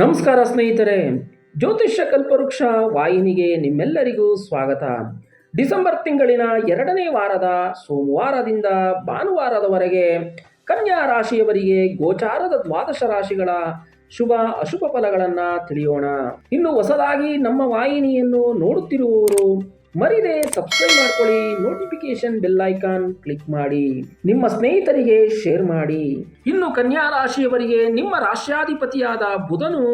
ನಮಸ್ಕಾರ ಸ್ನೇಹಿತರೆ. ಜ್ಯೋತಿಷ್ಯ ಕಲ್ಪವೃಕ್ಷ ವಾಹಿನಿಗೆ ನಿಮ್ಮೆಲ್ಲರಿಗೂ ಸ್ವಾಗತ. ಡಿಸೆಂಬರ್ ತಿಂಗಳಿನ ಎರಡನೇ ವಾರದ ಸೋಮವಾರದಿಂದ ಭಾನುವಾರದವರೆಗೆ ಕನ್ಯಾ ರಾಶಿಯವರಿಗೆ ಗೋಚಾರದ ದ್ವಾದಶ ರಾಶಿಗಳ ಶುಭ ಅಶುಭ ಫಲಗಳನ್ನು ತಿಳಿಯೋಣ. ಇನ್ನು ಹೊಸದಾಗಿ ನಮ್ಮ ವಾಹಿನಿಯನ್ನು ನೋಡುತ್ತಿರುವವರು ಮರಿದೆ ಸಬ್ಸ್ಕ್ರೈಬ್ ಮಾಡ್ಕೊಳ್ಳಿ ನೋಟಿಫಿಕೇಶನ್ ಬೆಲ್ ಐಕಾನ್ ಕ್ಲಿಕ್ ಮಾಡಿ, ನಿಮ್ಮ ಸ್ನೇಹಿತರಿಗೆ ಶೇರ್ ಮಾಡಿ. ಇನ್ನು ಕನ್ಯಾ ರಾಶಿಯವರಿಗೆ ನಿಮ್ಮ ರಾಶ್ಯಾಧಿಪತಿಯಾದ ಬುಧನು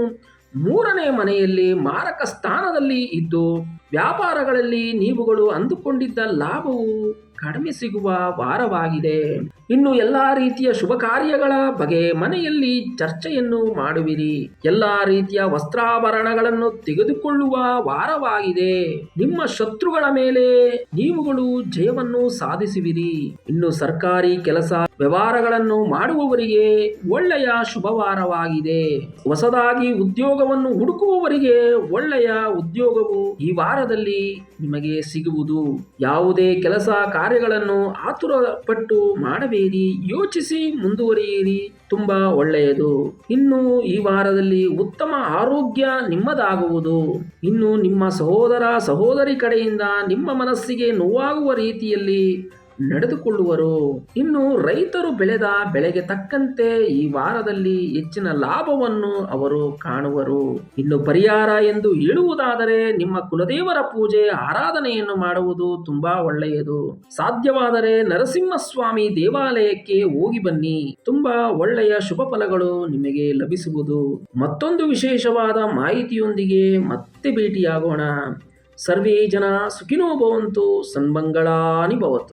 ಮೂರನೇ ಮನೆಯಲ್ಲಿ ಮಾರಕ ಸ್ಥಾನದಲ್ಲಿ ಇದ್ದು ವ್ಯಾಪಾರಗಳಲ್ಲಿ ನೀವುಗಳು ಅಂದುಕೊಂಡಿದ್ದ ಲಾಭವು ಕಡಿಮೆ ಸಿಗುವ ವಾರವಾಗಿದೆ. ಇನ್ನು ಎಲ್ಲಾ ರೀತಿಯ ಶುಭ ಕಾರ್ಯಗಳ ಬಗೆ ಮನೆಯಲ್ಲಿ ಚರ್ಚೆಯನ್ನು ಮಾಡುವಿರಿ. ಎಲ್ಲಾ ರೀತಿಯ ವಸ್ತ್ರಾಭರಣಗಳನ್ನು ತೆಗೆದುಕೊಳ್ಳುವ ವಾರವಾಗಿದೆ. ನಿಮ್ಮ ಶತ್ರುಗಳ ಮೇಲೆ ನೀವುಗಳು ಜಯವನ್ನು ಸಾಧಿಸುವಿರಿ. ಇನ್ನು ಸರ್ಕಾರಿ ಕೆಲಸ ವ್ಯವಹಾರಗಳನ್ನು ಮಾಡುವವರಿಗೆ ಒಳ್ಳೆಯ ಶುಭವಾರವಾಗಿದೆ ಹೊಸದಾಗಿ ಉದ್ಯೋಗವನ್ನು ಹುಡುಕುವವರಿಗೆ ಒಳ್ಳೆಯ ಉದ್ಯೋಗವು ಈ ವಾರದಲ್ಲಿ ನಿಮಗೆ ಸಿಗುವುದು ಯಾವುದೇ ಕೆಲಸ ಕಾರ್ಯಗಳನ್ನು ಆತುರಪಟ್ಟು ಮಾಡಬೇಡಿ, ಯೋಚಿಸಿ ಮುಂದುವರಿಯಿರಿ, ತುಂಬಾ ಒಳ್ಳೆಯದು. ಇನ್ನು ಈ ವಾರದಲ್ಲಿ ಉತ್ತಮ ಆರೋಗ್ಯ ನಿಮ್ಮದಾಗುವುದು. ಇನ್ನು ನಿಮ್ಮ ಸಹೋದರ ಸಹೋದರಿ ಕಡೆಯಿಂದ ನಿಮ್ಮ ಮನಸ್ಸಿಗೆ ನೋವಾಗುವ ರೀತಿಯಲ್ಲಿ ನಡೆದುಕೊಳ್ಳುವರು. ಇನ್ನು ರೈತರು ಬೆಳೆದ ಬೆಳೆಗೆ ತಕ್ಕಂತೆ ಈ ವಾರದಲ್ಲಿ ಹೆಚ್ಚಿನ ಲಾಭವನ್ನು ಅವರು ಕಾಣುವರು. ಇನ್ನು ಪರಿಹಾರ ಎಂದು ಹೇಳುವುದಾದರೆ ನಿಮ್ಮ ಕುಲದೇವರ ಪೂಜೆ, ಆರಾಧನೆಯನ್ನು ಮಾಡುವುದು ತುಂಬಾ ಒಳ್ಳೆಯದು. ಸಾಧ್ಯವಾದರೆ ನರಸಿಂಹಸ್ವಾಮಿ ದೇವಾಲಯಕ್ಕೆ ಹೋಗಿ ಬನ್ನಿ. ತುಂಬಾ ಒಳ್ಳೆಯ ಶುಭ ಫಲಗಳು ನಿಮಗೆ ಲಭಿಸುವುದು. ಮತ್ತೊಂದು ವಿಶೇಷವಾದ ಮಾಹಿತಿಯೊಂದಿಗೆ ಮತ್ತೆ ಭೇಟಿಯಾಗೋಣ. ಸರ್ವೇ ಜನ ಸುಖಿನೋ ಭವಂತು, ಸನ್ಮಂಗಳಾನಿ ಭವತು.